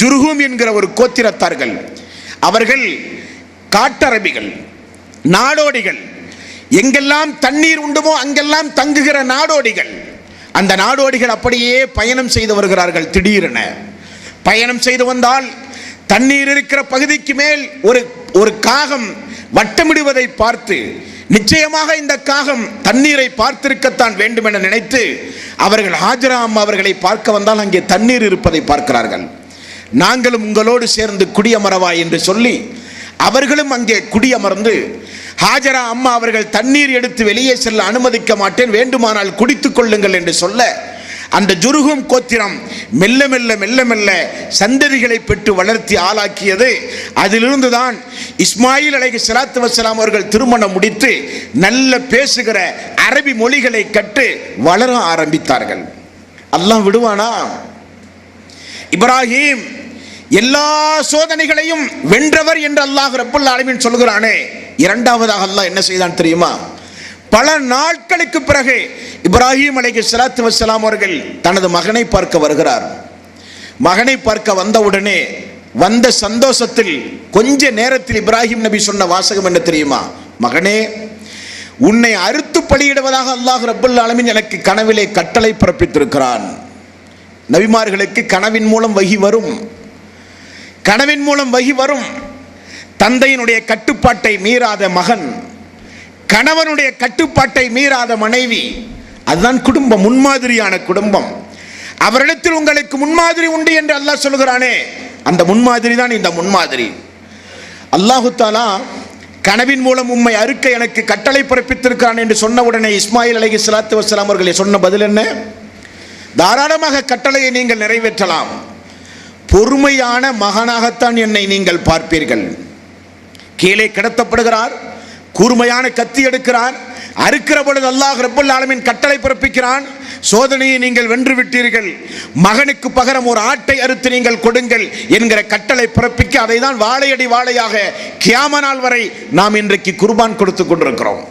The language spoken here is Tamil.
ஜுருகும் என்கிற ஒரு கோத்திரத்தார்கள். அவர்கள் காட்டரபிகள் நாடோடிகள். எங்கெல்லாம் தண்ணீர் உண்டுமோ அங்கெல்லாம் தங்குகிற நாடோடிகள். அந்த நாடோடிகள் அப்படியே பயணம் செய்து வருகிறார்கள் திடீரென. பயணம் செய்து வந்தால் தண்ணீர் இருக்கிற பகுதிக்கு மேல் ஒரு ஒரு காகம் வட்டமிடுவதை பார்த்து நிச்சயமாக இந்த காகம் தண்ணீரை பார்த்திருக்கத்தான் வேண்டும் என நினைத்து அவர்கள் ஹாஜரா அம்மா அவர்களை பார்க்க வந்தால் அங்கே தண்ணீர் இருப்பதை பார்க்கிறார்கள். நாங்களும் உங்களோடு சேர்ந்து குடியமரவா என்று சொல்லி அவர்களும் அங்கே குடியமர்ந்து ஹாஜரா அம்மா அவர்கள் தண்ணீர் எடுத்து வெளியே செல்ல அனுமதிக்க மாட்டேன் வேண்டுமானால் குடித்துக் கொள்ளுங்கள் என்று சொல்ல அந்த ஜுருகும் கோத்திரம் மெல்ல மெல்ல மெல்ல மெல்ல சந்ததிகளை பெற்று வளர்த்தி ஆளாக்கியது. அதிலிருந்து தான் இஸ்மாயில் அலைஹி சலாத்து வசலாம் அவர்கள் திருமணம் முடித்து நல்ல பேசுகிற அரபி மொழிகளை கற்று வளர ஆரம்பித்தார்கள். அல்லாம் விடுவானா? இப்ராஹிம் எல்லா சோதனைகளையும் வென்றவர் என்று அல்லாஹ் ரப்புல் ஆலமின் சொல்கிறானே இரண்டாவதாக அல்லாஹ் என்ன செய்தான் தெரியுமா? பல நாட்களுக்கு பிறகு இப்ராஹிம் அலைக்கு சலாத்து வசலாம் அவர்கள் தனது மகனை பார்க்க வருகிறார். மகனை பார்க்க வந்தவுடனே வந்த சந்தோஷத்தில் கொஞ்ச நேரத்தில் இப்ராஹிம் நபி சொன்ன வாசகம் என்ன தெரியுமா? மகனே உன்னை அறுத்து பலியிடுவதாக அல்லாஹ் ரப்புல் ஆலமின் எனக்கு கனவிலே கட்டளை பிறப்பித்திருக்கிறான். நபிமார்களுக்கு கனவின் மூலம் வகி வரும். கனவின் மூலம் வகி வரும். தந்தையினுடைய கட்டுப்பாட்டை மீறாத மகன் கணவனுடைய கட்டுப்பாட்டை மீறாத மனைவி அதுதான் குடும்பம் முன்மாதிரியான குடும்பம். அவரிடத்தில் உங்களுக்கு முன்மாதிரி உண்டு என்று அல்லாஹ் சொல்கிறானே அந்த முன்மாதிரி தான் இந்த முன்மாதிரி. அல்லாஹு தாலா கனவின் மூலம் உம்மை அறுக்க எனக்கு கட்டளை பிறப்பித்திருக்கிறான் என்று சொன்ன உடனே இஸ்மாயில் அலைஹி சலாத்து வசலாம் அவர்களை சொன்ன பதில் என்ன? தாராளமாக கட்டளையை நீங்கள் நிறைவேற்றலாம். பொறுமையான மகனாகத்தான் என்னை நீங்கள் பார்ப்பீர்கள். கீழே கிடத்தப்படுகிறார் கூர்மையான கத்தி எடுக்கிறார் அறுக்கிற பொழுது அல்லாஹ் ரப்பல் ஆலமின் கட்டளை பிறப்பிக்கிறான் சோதனையை நீங்கள் வென்று விட்டீர்கள். மகனுக்கு பகரம் ஒரு ஆட்டை அறுத்து நீங்கள் கொடுங்கள் என்கிற கட்டளை பிறப்பிக்க அதை தான் வாழையடி வாழையாக கியாம நாள் வரை நாம் இன்றைக்கு குர்பான் கொடுத்து கொண்டிருக்கிறோம்.